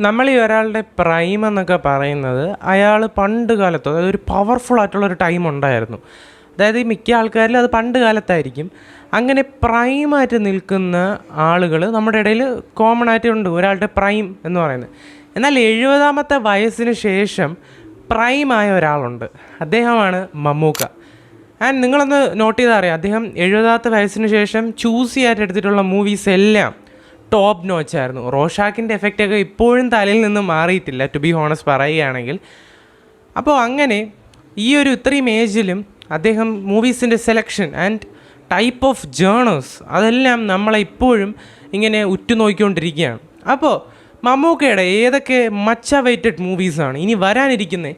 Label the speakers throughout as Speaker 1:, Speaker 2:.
Speaker 1: നമ്മൾ ഈ ഒരാളുടെ പ്രൈം എന്നൊക്കെ പറയുന്നത് അയാൾ പണ്ട് കാലത്ത് അതായത് ഒരു പവർഫുൾ ആയിട്ടുള്ള ഒരു ടൈം ഉണ്ടായിരുന്നു. അതായത് ഈ മിക്ക ആൾക്കാരിലും അത് പണ്ട് കാലത്തായിരിക്കും. അങ്ങനെ പ്രൈമായിട്ട് നിൽക്കുന്ന ആളുകൾ നമ്മുടെ ഇടയിൽ കോമൺ ആയിട്ട് ഉണ്ട് ഒരാളുടെ പ്രൈം എന്ന് പറയുന്നത്. എന്നാൽ എഴുപതാമത്തെ വയസ്സിന് ശേഷം പ്രൈമായ ഒരാളുണ്ട്. അദ്ദേഹമാണ് മമ്മൂക്ക. ആൻഡ് നിങ്ങളൊന്ന് നോട്ട് ചെയ്താൽ അറിയാം അദ്ദേഹം എഴുപതാമത്തെ വയസ്സിന് ശേഷം ചൂസി ആയിട്ട് എടുത്തിട്ടുള്ള മൂവീസ് എല്ലാം ടോപ്പ് നോച്ചായിരുന്നു റോഷാക്കിന്റെ എഫക്റ്റൊക്കെ ഇപ്പോഴും തലയിൽ നിന്ന് മാറിയിട്ടില്ല ടു ബി ഹോണസ് പറയുകയാണെങ്കിൽ. അപ്പോൾ അങ്ങനെ ഈ ഒരു ഇത്രയും ഏജിലും അദ്ദേഹം മൂവീസിന്റെ selection and type of genres അതെല്ലാം നമ്മളെ ഇപ്പോഴും ഇങ്ങനെ ഉറ്റുനോക്കിക്കൊണ്ടിരിക്കുകയാണ്. അപ്പോൾ മമ്മൂക്കയുടെ ഏതൊക്കെ മച്ച വെയ്റ്റഡ് മൂവീസാണ് ഇനി വരാനിരിക്കുന്ന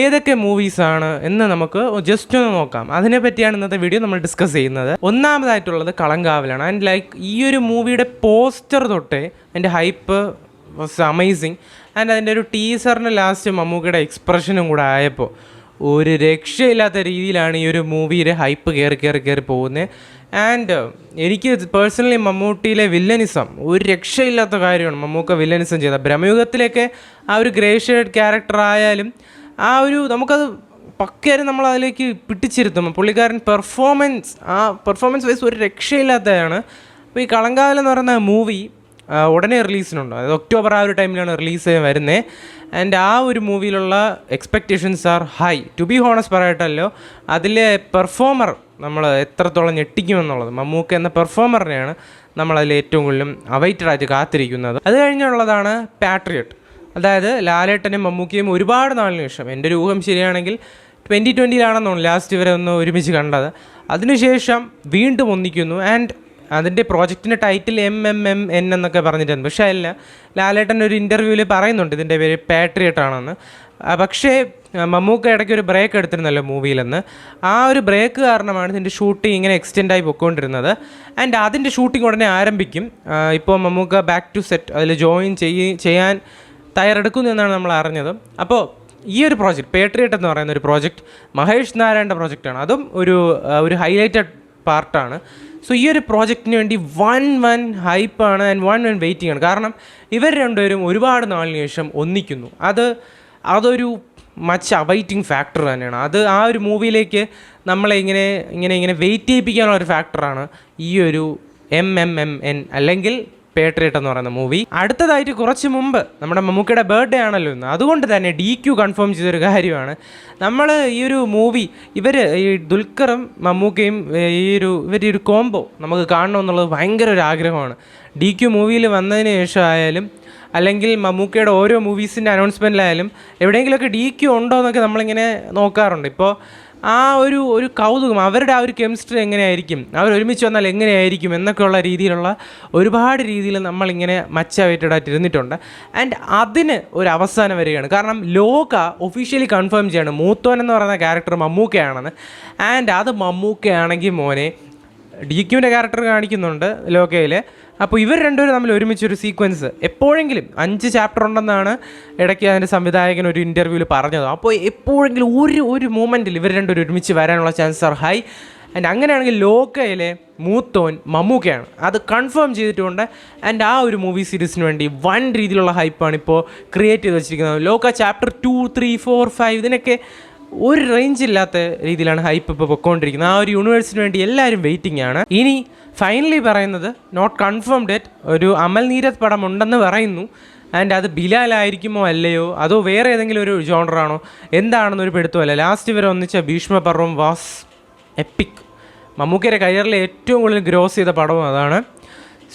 Speaker 1: ഏതൊക്കെ മൂവീസാണ് എന്ന് നമുക്ക് ജസ്റ്റ് ഒന്ന് നോക്കാം. അതിനെ പറ്റിയാണ് ഇന്നത്തെ വീഡിയോ നമ്മൾ ഡിസ്കസ് ചെയ്യുന്നത്. ഒന്നാമതായിട്ടുള്ളത് കളങ്കാവലാണ്. ആൻഡ് ലൈക്ക് ഈ ഒരു മൂവിയുടെ പോസ്റ്റർ തൊട്ടേ അതിന്റെ ഹൈപ്പ് വാസ് അമേസിങ് ആൻഡ് അതിന്റെ ഒരു ടീസറിന് ലാസ്റ്റ് മമ്മൂക്കയുടെ എക്സ്പ്രഷനും കൂടെ ആയപ്പോൾ ഒരു രക്ഷയില്ലാത്ത രീതിയിലാണ് ഈ ഒരു മൂവിയുടെ ഹൈപ്പ് കയറി കയറി കയറി പോകുന്നത് ആൻഡ് എനിക്ക് പേഴ്സണലി മമ്മൂട്ടിയിലെ വില്ലനിസം ഒരു രക്ഷയില്ലാത്ത കാര്യമാണ് മമ്മൂക്ക വില്ലനിസം ചെയ്ത. ബ്രഹ്മയുഗത്തിലേക്ക് ആ ഒരു ഗ്രേ ഷെയ്ഡ് ക്യാരക്ടർ ആയാലും ആ ഒരു നമുക്കത് പക്കയായി നമ്മൾ അതിലേക്ക് പിടിച്ചിരുത്തും. പുള്ളിക്കാരൻ പെർഫോമൻസ് ആ പെർഫോമൻസ് വൈസ് ഒരു രക്ഷയില്ലാത്തതാണ് അപ്പോൾ ഈ കളങ്കാവൽ എന്ന് പറയുന്ന മൂവി ഉടനെ റിലീസിനുണ്ട്. അതായത് ഒക്ടോബർ ആ ഒരു ടൈമിലാണ് റിലീസ് വരുന്നത് ആൻഡ് ആ ഒരു മൂവിയിലുള്ള expectations are high to be honest പറയട്ടല്ലോ അതിലെ പെർഫോമർ നമ്മൾ എത്രത്തോളം ഞെട്ടിക്കുമെന്നുള്ളത് മമ്മൂക്ക എന്ന പെർഫോമറിനെയാണ് നമ്മളതിൽ ഏറ്റവും കൂടുതലും അവൈറ്റഡ് ആയിട്ട് കാത്തിരിക്കുന്നത്. അത് കഴിഞ്ഞുള്ളതാണ് പാട്രിയറ്റ് അതായത് ലാലേട്ടനും മമ്മൂക്കയും ഒരുപാട് നാളിന് ശേഷം എന്റെ ഒരു ഊഹം ശരിയാണെങ്കിൽ ട്വന്റി ട്വന്റിയിലാണെന്ന് ലാസ്റ്റ് വരെ ഒന്ന് ഒരുമിച്ച് കണ്ടത്. അതിനുശേഷം വീണ്ടും ഒന്നിക്കുന്നു. ആൻഡ് അതിന്റെ പ്രോജക്റ്റിന്റെ title M M M N എന്നൊക്കെ പറഞ്ഞിട്ടുണ്ട്. പക്ഷേ അല്ല ലാലേട്ടൻ ഒരു ഇന്റർവ്യൂവിൽ പറയുന്നുണ്ട് ഇതിന്റെ പേര് പാട്രിയറ്റ് ആണെന്ന്. പക്ഷേ മമ്മൂക്ക ഇടയ്ക്ക് ഒരു ബ്രേക്ക് എടുത്തിരുന്നല്ലോ മൂവിയിലെന്ന് ആ ഒരു ബ്രേക്ക് കാരണമാണ് ഇതിന്റെ ഷൂട്ടിംഗ് ഇങ്ങനെ എക്സ്റ്റെൻഡ് ആയി പൊയ്ക്കൊണ്ടിരുന്നത് ആൻഡ് അതിന്റെ ഷൂട്ടിംഗ് ഉടനെ ആരംഭിക്കും. ഇപ്പോൾ മമ്മൂക്ക ബാക്ക് ടു സെറ്റ് അതിൽ ജോയിൻ ചെയ്യ ചെയ്യാൻ തയ്യാറെടുക്കുന്നു എന്നാണ് നമ്മൾ അറിഞ്ഞത്. അപ്പോൾ ഈ ഒരു പ്രോജക്റ്റ് പേട്രിയറ്റ് എന്ന് പറയുന്ന ഒരു പ്രോജക്റ്റ് മഹേഷ് നാരായണന്റെ പ്രോജക്റ്റാണ് അതും ഒരു ഒരു ഹൈലൈറ്റഡ് പാർട്ടാണ്. സോ ഈ ഒരു പ്രോജക്റ്റിന് വേണ്ടി വൺ വൺ ഹൈപ്പാണ് ആൻഡ് വൺ വൺ വെയിറ്റിംഗ് ആണ്. കാരണം ഇവർ രണ്ടുപേരും ഒരുപാട് നാളിന് ശേഷം ഒന്നിക്കുന്നു. അത് അതൊരു മച്ച് അവൈറ്റിംഗ് ഫാക്ടർ തന്നെയാണ്. അത് ആ ഒരു മൂവിയിലേക്ക് നമ്മളെ ഇങ്ങനെ ഇങ്ങനെ ഇങ്ങനെ വെയിറ്റ് ചെയ്യിപ്പിക്കാനുള്ള ഒരു ഫാക്ടറാണ് ഈ ഒരു എം എം എം എൻ അല്ലെങ്കിൽ പേട്രിയറ്റ് എന്ന് പറയുന്ന മൂവി അടുത്തതായിട്ട് കുറച്ച് മുമ്പ് നമ്മുടെ മമ്മൂക്കയുടെ ബർത്ത്ഡേ ആണല്ലോ ഇന്ന്. അതുകൊണ്ട് തന്നെ ഡി ക്യു കൺഫേം ചെയ്തൊരു കാര്യമാണ്. നമ്മൾ ഈ ഒരു മൂവി ഇവർ ഈ ദുൽഖറും മമ്മൂക്കയും ഈ ഒരു ഇവരുടെ ഒരു കോംബോ നമുക്ക് കാണണം എന്നുള്ളത് ഭയങ്കര ഒരു ആഗ്രഹമാണ്. ഡി ക്യു മൂവിയിൽ വന്നതിന് ശേഷം ആയാലും അല്ലെങ്കിൽ മമ്മൂക്കയുടെ ഓരോ മൂവീസിന്റെ അനൗൺസ്മെന്റിലായാലും എവിടെയെങ്കിലുമൊക്കെ ഡി ക്യു ഉണ്ടോ എന്നൊക്കെ നമ്മളിങ്ങനെ നോക്കാറുണ്ട്. ഇപ്പോൾ ആ ഒരു ഒരു കൗതുകം അവരുടെ ആ ഒരു കെമിസ്ട്രി എങ്ങനെയായിരിക്കും? അവർ ഒരുമിച്ച് വന്നാൽ എങ്ങനെയായിരിക്കും? എന്നൊക്കെയുള്ള രീതിയിലുള്ള ഒരുപാട് രീതിയിൽ നമ്മളിങ്ങനെ മച്ചവേറ്റഡായിട്ട് ഇരുന്നിട്ടുണ്ട്. ആൻഡ് അതിന് ഒരു അവസാനം വരികയാണ്. കാരണം ലോക ഒഫീഷ്യലി കൺഫേം ചെയ്യാണ്. മൂത്തോൻ എന്ന് പറയുന്ന ക്യാരക്ടർ മമ്മൂക്കയാണെന്ന്. ആൻഡ് അത് മമ്മൂക്കയാണെങ്കിൽ മോനെ ഡി ക്യുവിന്റെ ക്യാരക്ടർ കാണിക്കുന്നുണ്ട് ലോകയിൽ അപ്പോൾ ഇവർ രണ്ടുപേരും തമ്മിൽ ഒരുമിച്ചൊരു സീക്വൻസ് എപ്പോഴെങ്കിലും അഞ്ച് ചാപ്റ്റർ ഉണ്ടെന്നാണ് ഇടയ്ക്ക് അതിന്റെ സംവിധായകൻ ഒരു ഇന്റർവ്യൂവിൽ പറഞ്ഞത്. അപ്പോൾ എപ്പോഴെങ്കിലും ഒരു ഒരു മൂമെന്റിൽ ഇവർ രണ്ടുപേരും ഒരുമിച്ച് വരാനുള്ള ചാൻസ് ആർ ഹൈ ആൻഡ് അങ്ങനെയാണെങ്കിൽ ലോക്കയിലെ മൂത്തോൻ മമ്മൂക്കയാണ്. അത് കൺഫേം ചെയ്തിട്ടുണ്ട്. ആൻഡ് ആ ഒരു മൂവി സീരീസിന് വേണ്ടി വൺ രീതിയിലുള്ള ഹൈപ്പാണ് ഇപ്പോൾ ക്രിയേറ്റ് ചെയ്ത് വെച്ചിരിക്കുന്നത്. Lokah chapter two three four five ഇതിനൊക്കെ ഒരു റേഞ്ച് ഇല്ലാത്ത രീതിയിലാണ് ഹൈപ്പ് ഇപ്പോൾ പൊയ്ക്കൊണ്ടിരിക്കുന്നത് ആ ഒരു യൂണിവേഴ്സിന് വേണ്ടി എല്ലാവരും വെയിറ്റിംഗ് ആണ്. ഇനി ഫൈനലി പറയുന്നത് നോട്ട് കൺഫേം ഡേറ്റ് ഒരു അമൽ നീരത് പടം ഉണ്ടെന്ന് പറയുന്നു. ആൻഡ് അത് ബിലാലായിരിക്കുമോ അല്ലയോ? അതോ വേറെ ഏതെങ്കിലും ഒരു ജോണറാണോ എന്താണെന്നൊരു പിടുത്തമല്ല ലാസ്റ്റ് വരെ ഒന്നിച്ച ഭീഷ്മ പർവം വാസ് എപ്പിക് മമ്മൂക്കയുടെ കരിയറിലെ ഏറ്റവും കൂടുതൽ ഗ്രോസ് ചെയ്ത പടവും അതാണ്.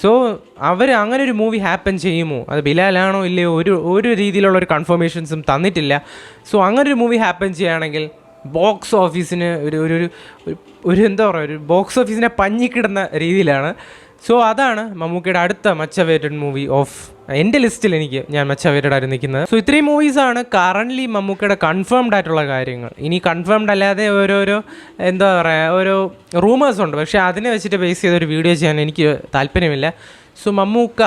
Speaker 1: സോ അവർ അങ്ങനെ ഒരു മൂവി ഹാപ്പൻ ചെയ്യുമോ? അത് ബിലാലാണോ ഇല്ലയോ? ഒരു ഒരു രീതിയിലുള്ള ഒരു കൺഫർമേഷൻസും തന്നിട്ടില്ല. സോ അങ്ങനെ ഒരു മൂവി ഹാപ്പൻ ചെയ്യുകയാണെങ്കിൽ ബോക്സ് ഓഫീസിന് ഒരു ഒരു ഒരു- എന്താ പറയുക? ഒരു ബോക്സ് ഓഫീസിനെ പഞ്ഞിക്കിടുന്ന രീതിയിലാണ് സോ അതാണ് മമ്മൂക്കയുടെ അടുത്ത മച്ചവേറ്റഡ് മൂവി ഓഫ് എന്റെ ലിസ്റ്റിൽ എനിക്ക് ഞാൻ മച്ചവേറ്റഡ് ആയിരുന്നു നിൽക്കുന്നത്. സോ ഇത്രയും മൂവീസ് ആണ് കറന്റ്ലി മമ്മൂക്കയുടെ കൺഫേംഡ് ആയിട്ടുള്ള കാര്യങ്ങൾ. ഇനി കൺഫേംഡ് അല്ലാതെ ഓരോരോ എന്താ പറയുക ഓരോ റൂമേഴ്സ് ഉണ്ട്. പക്ഷേ അതിനെ വെച്ചിട്ട് ബേസ് ചെയ്ത ഒരു വീഡിയോ ചെയ്യാൻ എനിക്ക് താല്പര്യമില്ല. So Mammukka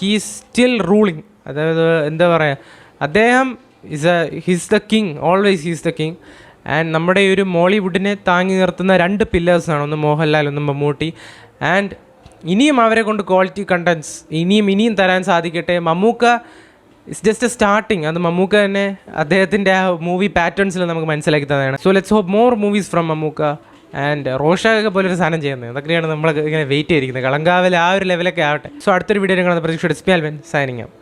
Speaker 1: he still ruling അതായത് എന്താ പറയുക അദ്ദേഹം is a his the king always he's the king and നമ്മുടെ ഈ ഒരു മോളിവുഡിനെ താങ്ങി നിർത്തുന്ന രണ്ട് പില്ലേഴ്സാണ് ഒന്ന് മോഹൻലാൽ ഒന്ന് മമ്മൂട്ടി. ആൻഡ് ഇനിയും അവരെ കൊണ്ട് ക്വാളിറ്റി കണ്ടൻസ് ഇനിയും ഇനിയും തരാൻ സാധിക്കട്ടെ. Mammukka it's just a starting അത് മമ്മൂക്ക തന്നെ അദ്ദേഹത്തിന്റെ ആ മൂവി പാറ്റേൺസിൽ നമുക്ക് മനസ്സിലാക്കി തന്നെയാണ് so let's hope more movies from Mammukka and റോഷൊക്കെ പോലെ ഒരു സാധനം ചെയ്യുന്നത്. അതൊക്കെയാണ് നമ്മൾ ഇങ്ങനെ വെയിറ്റ് ചെയ്തിരിക്കുന്നത്. കളങ്കാവിൽ ആ ഒരു ലെവലൊക്കെ ആവട്ടെ. സോ അടുത്തൊരു വീഡിയോ കാണുന്ന പ്രതീക്ഷ ഡിസ്പി സൈനിങ് ഔട്ട്